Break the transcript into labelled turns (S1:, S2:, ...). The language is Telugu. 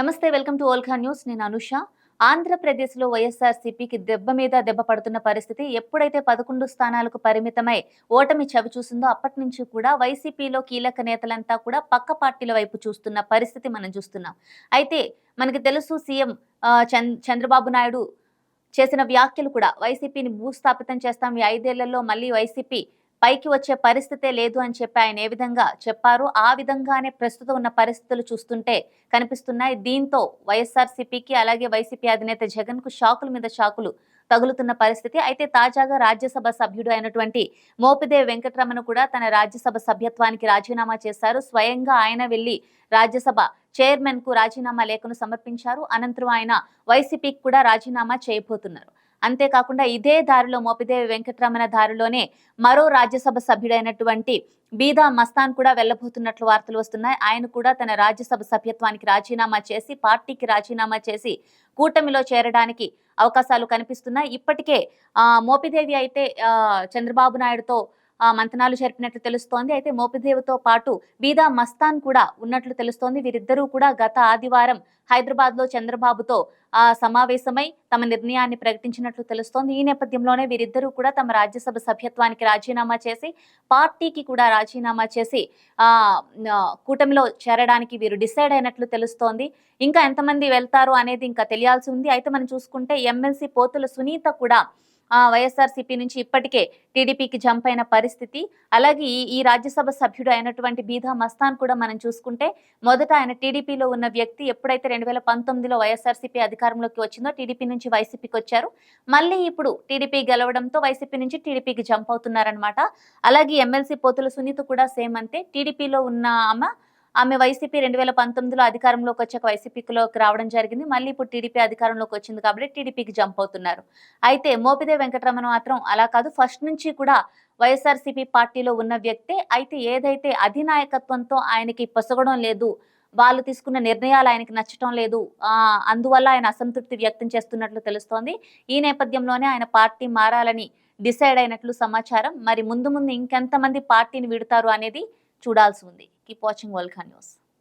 S1: నమస్తే వెల్కమ్ టు ఓల్ఖా న్యూస్. నేను అనుష. ఆంధ్రప్రదేశ్లో వైఎస్ఆర్సీపీకి దెబ్బ మీద దెబ్బ పడుతున్న పరిస్థితి ఎప్పుడైతే పదకొండు స్థానాలకు పరిమితమై ఓటమి చవి చూసిందో అప్పటి నుంచి కూడా వైసీపీలో కీలక నేతలంతా కూడా పక్క పార్టీల వైపు చూస్తున్న పరిస్థితి మనం చూస్తున్నాం. అయితే మనకి తెలుసు సీఎం చంద్- చంద్రబాబు నాయుడు చేసిన వ్యాఖ్యలు కూడా వైసీపీని భూస్థాపితం చేస్తాం. ఈ ఐదేళ్ళలో మళ్ళీ వైసీపీ పైకి వచ్చే పరిస్థితే లేదు అని చెప్పి ఆయన ఏ విధంగా చెప్పారు ఆ విధంగానే ప్రస్తుతం ఉన్న పరిస్థితులు చూస్తుంటే కనిపిస్తున్నాయి. దీంతో వైఎస్ఆర్సీపీకి అలాగే వైసీపీ అధినేత జగన్కు షాకుల మీద షాకులు తగులుతున్న పరిస్థితి. అయితే తాజాగా రాజ్యసభ సభ్యుడు అయినటువంటి మోపిదేవి వెంకటరమణ కూడా తన రాజ్యసభ సభ్యత్వానికి రాజీనామా చేశారు. స్వయంగా ఆయన వెళ్ళి రాజ్యసభ చైర్మన్కు రాజీనామా లేఖను సమర్పించారు. అనంతరం ఆయన వైసీపీకి కూడా రాజీనామా చేయబోతున్నారు. అంతేకాకుండా ఇదే దారిలో మోపిదేవి వెంకటరమణ దారిలోనే మరో రాజ్యసభ సభ్యుడైనటువంటి బీదా మస్తాన్ కూడా వెళ్ళబోతున్నట్లు వార్తలు వస్తున్నాయి. ఆయన కూడా తన రాజ్యసభ సభ్యత్వానికి రాజీనామా చేసి పార్టీకి రాజీనామా చేసి కూటమిలో చేరడానికి అవకాశాలు కనిపిస్తున్నాయి. ఇప్పటికే ఆ, మోపిదేవి అయితే చంద్రబాబు నాయుడుతో మంతనాలు జరిపినట్లు తెలుస్తోంది. అయితే మోపిదేవితో పాటు బీదా మస్తాన్ కూడా ఉన్నట్లు తెలుస్తోంది. వీరిద్దరూ కూడా గత ఆదివారం హైదరాబాద్లో చంద్రబాబుతో ఆ సమావేశమై తమ నిర్ణయాన్ని ప్రకటించినట్లు తెలుస్తోంది. ఈ నేపథ్యంలోనే వీరిద్దరూ కూడా తమ రాజ్యసభ సభ్యత్వానికి రాజీనామా చేసి పార్టీకి కూడా రాజీనామా చేసి ఆ కూటమిలో చేరడానికి వీరు డిసైడ్ అయినట్లు తెలుస్తోంది. ఇంకా ఎంతమంది వెళ్తారు అనేది ఇంకా తెలియాల్సి ఉంది. అయితే మనం చూసుకుంటే ఎమ్మెల్సీ పోతుల సునీత కూడా వైఎస్ఆర్సీపీ నుంచి ఇప్పటికే టీడీపీకి జంప్ అయిన పరిస్థితి. అలాగే ఈ- రాజ్యసభ సభ్యుడు అయినటువంటి బీదా మస్తాన్ కూడా మనం చూసుకుంటే మొదట ఆయన టీడీపీలో ఉన్న వ్యక్తి ఎప్పుడైతే రెండు వేల పంతొమ్మిదిలో వైఎస్ఆర్సీపీ అధికారంలోకి వచ్చిందో టీడీపీ నుంచి వైసీపీకి వచ్చారు. మళ్ళీ ఇప్పుడు టీడీపీ గెలవడంతో వైసీపీ నుంచి టీడీపీకి జంప్ అవుతున్నారనమాట అలాగే ఎమ్మెల్సీ పోతుల సునీత కూడా సేమ్ అంతే. టీడీపీలో ఉన్న ఆమె ఆమె వైసీపీ రెండు వేల పంతొమ్మిదిలో అధికారంలోకి వచ్చాక వైసీపీలోకి రావడం జరిగింది. మళ్ళీ ఇప్పుడు టీడీపీ అధికారంలోకి వచ్చింది కాబట్టి టీడీపీకి జంప్ అవుతున్నారు. అయితే మోపిదే వెంకటరమణ మాత్రం అలా కాదు. ఫస్ట్ నుంచి కూడా వైఎస్ఆర్సీపీ పార్టీలో ఉన్న వ్యక్తే. అయితే ఏదైతే అధినాయకత్వంతో ఆయనకి పొసగడం లేదు వాళ్ళు తీసుకున్న నిర్ణయాలు ఆయనకి నచ్చటం లేదు ఆ అందువల్ల ఆయన అసంతృప్తి వ్యక్తం చేస్తున్నట్లు తెలుస్తోంది. ఈ నేపథ్యంలోనే ఆయన పార్టీ మారాలని డిసైడ్ అయినట్లు సమాచారం. మరి ముందు ముందు ఇంకెంతమంది పార్టీని విడతారు అనేది చూడాల్సి ఉంది. Keep watching World News.